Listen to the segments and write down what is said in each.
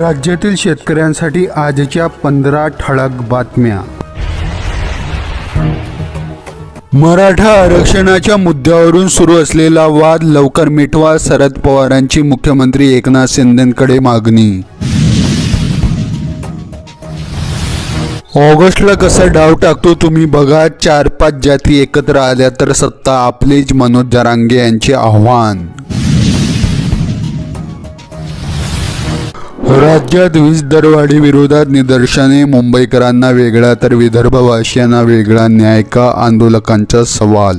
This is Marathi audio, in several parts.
राज्यातील शेतकऱ्यांसाठी आजच्या पंधरा ठळक बातम्या. मराठा आरक्षणाच्या मुद्द्यावरून सुरू असलेला वाद लवकर मिटवा शरद पवारांची मुख्यमंत्री एकनाथ शिंदेकडे मागणी. ऑगस्टला कसा डाव टाकतो तुम्ही बघा चार पाच जाती एकत्र आल्या तर सत्ता आपलीच मनोज जरांगे यांचे आव्हान. राज्यात वीज दरवाढी विरोधात निदर्शने. मुंबईकरांना वेगळा तर विदर्भवासियांना वेगळा न्याय का आंदोलकांचा सवाल?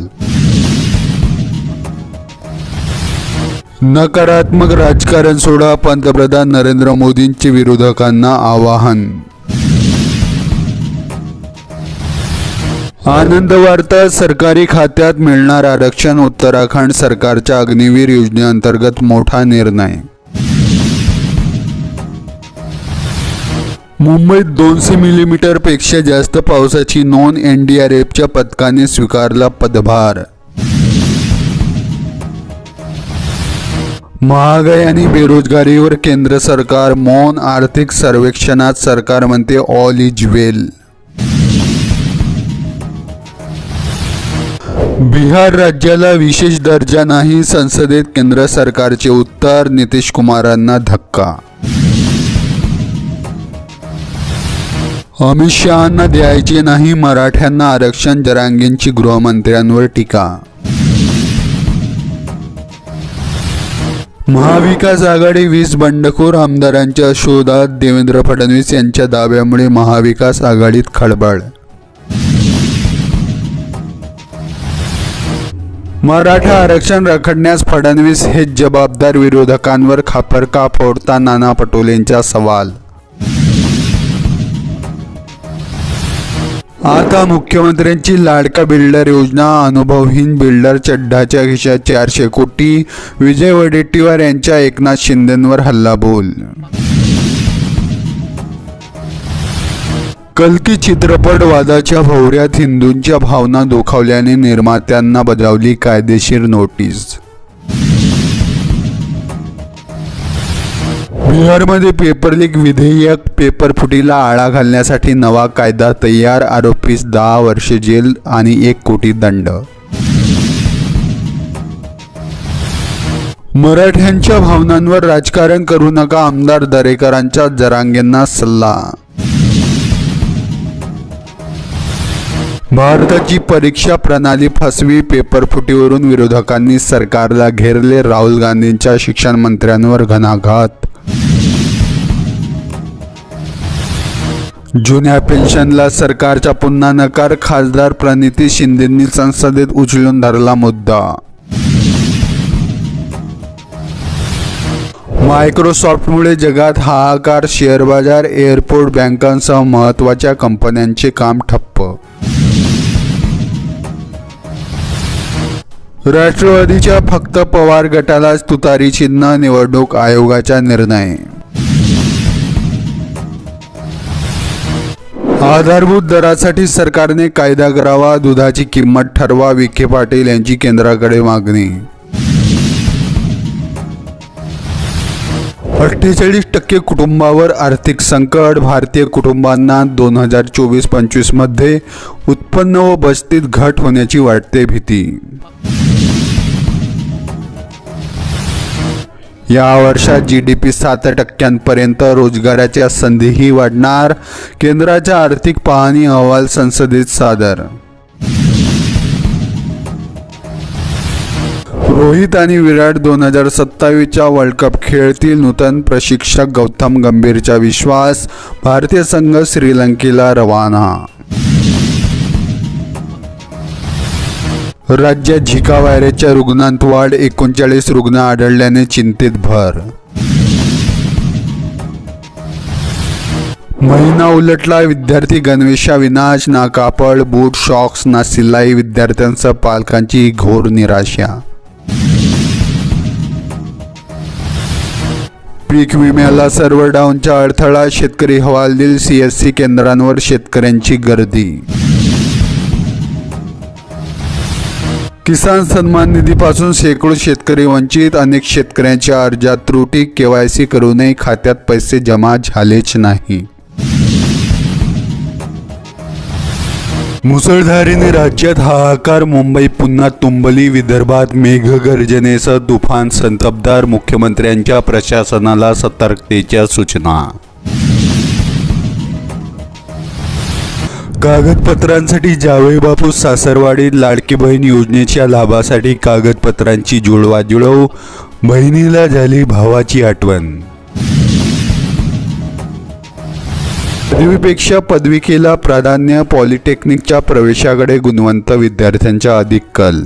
नकारात्मक राजकारण सोडा पंतप्रधान नरेंद्र मोदींचे विरोधकांना आवाहन. आनंद वार्ता सरकारी खात्यात मिळणार आरक्षण उत्तराखंड सरकारच्या अग्निवीर योजनेअंतर्गत मोठा निर्णय. मुंबईत दोनशे मिलीमीटरपेक्षा जास्त पावसाची नोंद एफच्या पथकाने स्वीकारला पदभार. महागाई आणि बेरोजगारीवर केंद्र सरकार मौन आर्थिक सर्वेक्षणात सरकार म्हणते ऑल इज वेल बिहार राज्याला विशेष दर्जा नाही संसदेत केंद्र सरकारचे उत्तर नितीश कुमारांना धक्का अमित शहांना द्यायचे नाही मराठ्यांना आरक्षण जरांगेंची गृहमंत्र्यांवर टीका. महाविकास आघाडी वीस बंडखोर आमदारांच्या शोधात देवेंद्र फडणवीस यांच्या दाव्यामुळे महाविकास आघाडीत खळबळ. मराठा आरक्षण रखडण्यास फडणवीस हे जबाबदार विरोधकांवर खापर का फोडता नाना पटोलेंचा सवाल. आता मुख्यमंत्र्यांची लाडका बिल्डर योजना अनुभवहीन बिल्डर चड्ढाच्या खिशात चारशे कोटी विजय वडेट्टीवार यांच्या एकनाथ शिंदेंवर हल्लाबोल. कल्की चित्रपट वादाच्या भोवऱ्यात हिंदूंच्या भावना दुखावल्याने निर्मात्यांना बजावली कायदेशीर नोटीस. बिहारमध्ये पेपर लीक विधेयक पेपर फुटीला आळा घालण्यासाठी नवा कायदा तयार आरोपीस दहा वर्षे जेल आणि एक कोटी दंड. मराठ्यांच्या भावनांवर राजकारण करू नका आमदार दरेकरांच्या जरांगेंना सल्ला. भारताची परीक्षा प्रणाली फसवी पेपर फुटीवरून विरोधकांनी सरकारला घेरले राहुल गांधींच्या शिक्षण मंत्र्यांवर घणाघात. जुन्या पेन्शनला सरकारचा पुन्हा नकार खासदार प्रणिती शिंदेंनी संसदेत उचलून धरला मुद्दा. मायक्रोसॉफ्टमुळे जगात हाहाकार शेअर बाजार एअरपोर्ट बँकांसह महत्त्वाच्या कंपन्यांचे काम ठप्प. राष्ट्रवादीच्या फक्त पवार गटालाच तुतारी चिन्ह निवडणूक आयोगाचा निर्णय. आधारभूत दरासाठी सरकारने कायदा करावा दुधाची किंमत ठरवा विखे पाटील यांची केंद्राकडे मागणी. अठ्ठेचाळीस टक्के कुटुंबावर आर्थिक संकट भारतीय कुटुंबांना दोन हजार चोवीस पंचवीसमध्ये उत्पन्न व बचतीत घट होण्याची वाटते भीती. या वर्षात जी डी पी सात टक्क्यांपर्यंत रोजगाराच्या संधीही वाढणार. केंद्राचा आर्थिक पाहणी अहवाल संसदेत सादर. रोहित आणि विराट दोन हजार सत्तावीसच्या वर्ल्ड कप खेळतील नूतन प्रशिक्षक गौतम गंभीरचा विश्वास. भारतीय संघ श्रीलंकेला रवाना राज्यात झिका व्हायरसच्या रुग्णांत वाढ एकोणचाळीस रुग्ण आढळल्याने चिंतेत भर. महिना उलटला विद्यार्थी गणवेशा विनाश ना कापड बूट शॉक्स ना सिलाई विद्यार्थ्यांसह पालकांची घोर निराशा. पीक विम्याला सर्व्हर डाऊनचा अडथळा शेतकरी हवालदिल सीएससी केंद्रांवर शेतकऱ्यांची गर्दी. किसान सन्मान निधीपासून शेकडो शेतकरी वंचित अनेक शेतकऱ्यांच्या अर्जात त्रुटी केवायसी करूनही खात्यात पैसे जमा झालेच नाही. मुसळधारीने राज्यात हाहाकार मुंबई पुन्हा तुंबली विदर्भात मेघगर्जनेसह तुफान संतपदार मुख्यमंत्र्यांच्या प्रशासनाला सतर्कतेच्या सूचना. कागदपत्रांसाठी जावई बापू सासरवाडी लाडकी बहीण योजनेच्या लाभासाठी कागदपत्रांची जुळवाजुळव बहिणीला झाली भावाची आठवण. पदवीपेक्षा पदविकेला प्राधान्य पॉलिटेक्निकच्या प्रवेशाकडे गुणवंत विद्यार्थ्यांचा अधिक कल.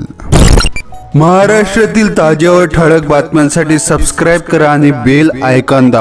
महाराष्ट्रातील ताज्या व ठळक बातम्यांसाठी सबस्क्राईब करा आणि बेल आयकॉन दाबा.